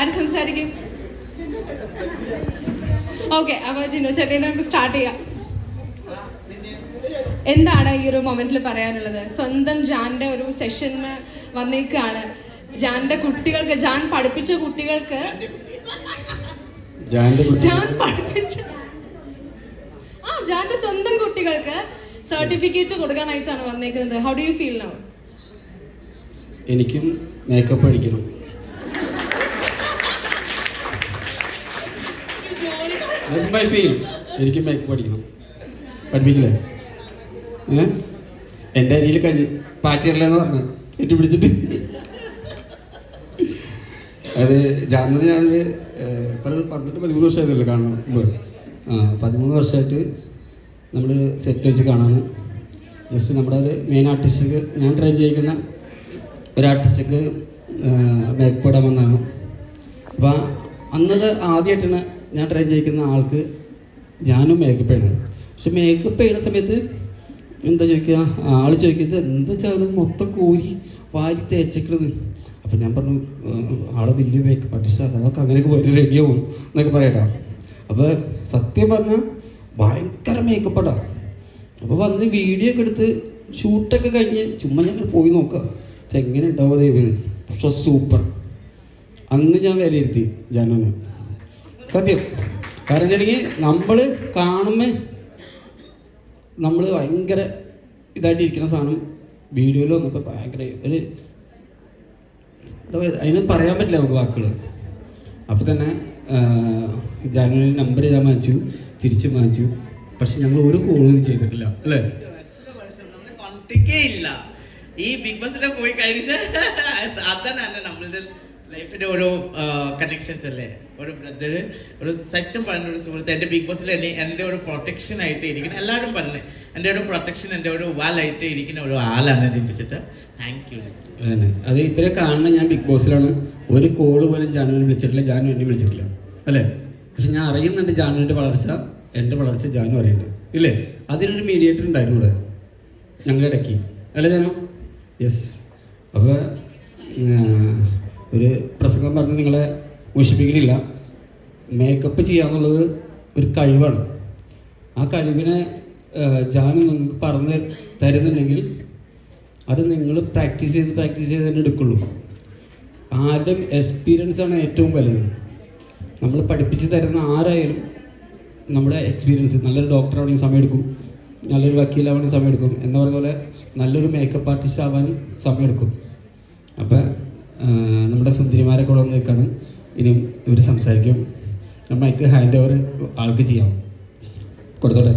ആര് സംസാരിക്കും? ഓക്കെ അപ്പൊ ജിനു ചേട്ടൻ നമുക്ക് സ്റ്റാർട്ട് ചെയ്യാം. എന്താണ് ഈ ഒരു മൊമെന്റിൽ പറയാനുള്ളത്? സ്വന്തം ജാന്റെ ഒരു സെഷന് വന്നേക്കാണ്. ജാന്റെ കുട്ടികൾക്ക് ജാൻ പഠിപ്പിച്ച കുട്ടികൾക്ക് ജാൻ പഠിപ്പിച്ച ആ ജാന്റെ സ്വന്തം കുട്ടികൾക്ക് സർട്ടിഫിക്കറ്റ് കൊടുക്കാനായിട്ടാണ് വന്നേക്കുന്നത്. How do you feel now എനിക്കും മേക്കപ്പ് അടിക്കണം ദാറ്റ്സ് മൈ ഫീൽ എനിക്ക് മേക്കപ്പ് പഠിക്കണം. പഠിപ്പിക്കില്ലേ? ഏഹ് എന്റെ അരിയിൽ കഞ്ഞി പാറ്റിയല്ലേന്ന് പറഞ്ഞു. കെട്ടി പിടിച്ചിട്ട് അത് ജാനത് ഞാൻ എത്ര പന്ത്രണ്ട് പതിമൂന്ന് വർഷമായതല്ലോ കാണണം ആ പതിമൂന്ന് വർഷമായിട്ട് നമ്മൾ സെറ്റ് വെച്ച് കാണാണ്. ജസ്റ്റ് നമ്മുടെ ഒരു മെയിൻ ആർട്ടിസ്റ്റിക്ക് ഞാൻ ട്രെയിൻ ചെയ്യിക്കുന്ന ഒരു ആർട്ടിസ്റ്റിക്ക് മേക്കപ്പ് ഇടാൻ വന്നതാണ്. അപ്പോൾ അന്നത് ആദ്യമായിട്ടാണ് ഞാൻ ട്രെയിൻ ചെയ്യിക്കുന്ന ആൾക്ക് ഞാനും മേക്കപ്പ് ചെയ്യണം പക്ഷെ മേക്കപ്പ് ചെയ്യുന്ന സമയത്ത് എന്താ ചോദിക്കുക? ആൾ ചോദിക്കുന്നത് എന്താ വെച്ചാൽ മൊത്തം കോരി വാരി തേച്ചേക്കണത്. അപ്പം ഞാൻ പറഞ്ഞു "ഏഹ്, ആളെ വലിയ മേക്കപ്പ് ആർട്ടിസ്റ്റ് അതൊക്കെ അങ്ങനെയൊക്കെ വരും റെഡിയാവും എന്നൊക്കെ പറയട്ടോ. അപ്പോൾ സത്യം പറഞ്ഞാൽ ഭയങ്കര മേക്കപ്പടാ അപ്പോൾ വന്ന് വീഡിയോ ഒക്കെ എടുത്ത് ഷൂട്ടൊക്കെ കഴിഞ്ഞ് ചുമ്മാ ഞങ്ങൾ പോയി നോക്കാം. എങ്ങനെ ഉണ്ടാവുക ദൈവം സൂപ്പർ അന്ന് ഞാൻ വിലയിരുത്തി ജാനുവിനെ സത്യം. കാരണം വെച്ചിട്ടുണ്ടെങ്കിൽ നമ്മൾ കാണുമ്പോൾ നമ്മൾ ഭയങ്കര ഇതായിട്ടിരിക്കുന്ന സാധനം വീഡിയോയിൽ വന്നപ്പോൾ ഭയങ്കര ഒരു അതിന് പറയാൻ പറ്റില്ല നമുക്ക് വാക്കുകൾ അപ്പോൾ തന്നെ ജാനുവരി നമ്പർ ഞാൻ വാങ്ങിച്ചു തിരിച്ച് വാങ്ങിച്ചു. പക്ഷെ ഞങ്ങൾ ഒരു കോളും ചെയ്തിട്ടില്ല അല്ലേ? ഈ ബിഗ് ബോസിലെ പോയി കഴിഞ്ഞ് അതാണ് നമ്മളുടെ ലൈഫിന്റെ ഓരോ കണക്ഷൻസ് അല്ലേ? ഒരു ബ്രദർ ഒരു സത്യം പറഞ്ഞ ഒരു സുഹൃത്ത് എന്റെ ബിഗ് ബോസിൽ എന്നെ എന്റെ ഒരു പ്രൊട്ടക്ഷൻ ആയിട്ട് ഇരിക്കുന്ന എല്ലാവരും പറഞ്ഞു എന്റെ ഒരു പ്രൊട്ടക്ഷൻ എന്റെ ഒരു വാലായിട്ട് ഇരിക്കുന്ന ഒരു ആളാണ് ചിന്തിച്ചിട്ട് താങ്ക് യു അത് ഇവരെ കാണുന്ന ഞാൻ ബിഗ് ബോസിലാണ് ഒരു കോൾ പോലും ജാനുവിനെ വിളിച്ചിട്ടില്ല ജാനു എന്നെ വിളിച്ചിട്ടില്ല. അല്ലേ? പക്ഷെ ഞാൻ അറിയുന്നുണ്ട് ജാനുവിന്റെ വളർച്ച എന്റെ വളർച്ച ജാനു അറിയുന്നുണ്ട്. ഇല്ലേ? അതിനൊരു മീഡിയേറ്റർ ഉണ്ടായിരുന്നു ഇവിടെ ഞങ്ങളുടെ ഇടയ്ക്ക്. അല്ലേ ജാനു? യെസ് മോഷിപ്പിക്കണില്ല മേക്കപ്പ് ചെയ്യാന്നുള്ളത് ഒരു കഴിവാണ്. ആ കഴിവിനെ ജാനു നിങ്ങൾക്ക് പറഞ്ഞു തരുന്നുണ്ടെങ്കിൽ അത് നിങ്ങൾ പ്രാക്ടീസ് ചെയ്ത് പ്രാക്ടീസ് ചെയ്ത് തന്നെ എടുക്കുള്ളൂ. ആരുടെയും എക്സ്പീരിയൻസ് ആണ് ഏറ്റവും വലുത്. നമ്മൾ പഠിപ്പിച്ച് തരുന്ന ആരായാലും നമ്മുടെ എക്സ്പീരിയൻസ് നല്ലൊരു ഡോക്ടർ ആവണമെങ്കിൽ സമയമെടുക്കും നല്ലൊരു വക്കീലാവണമെങ്കിൽ സമയമെടുക്കും എന്ന് പറഞ്ഞ പോലെ നല്ലൊരു മേക്കപ്പ് ആർട്ടിസ്റ്റ് ആവാനും സമയമെടുക്കും അപ്പം നമ്മുടെ സുന്ദരിമാരെ കൂടെ വന്ന് നിൽക്കാണ്. ഇനി ഇവർ സംസാരിക്കും. മൈക്ക് ഹാൻഡ് ഓവർ ആൾക്ക് ചെയ്യാം. കൊടുത്തോട്ടെ?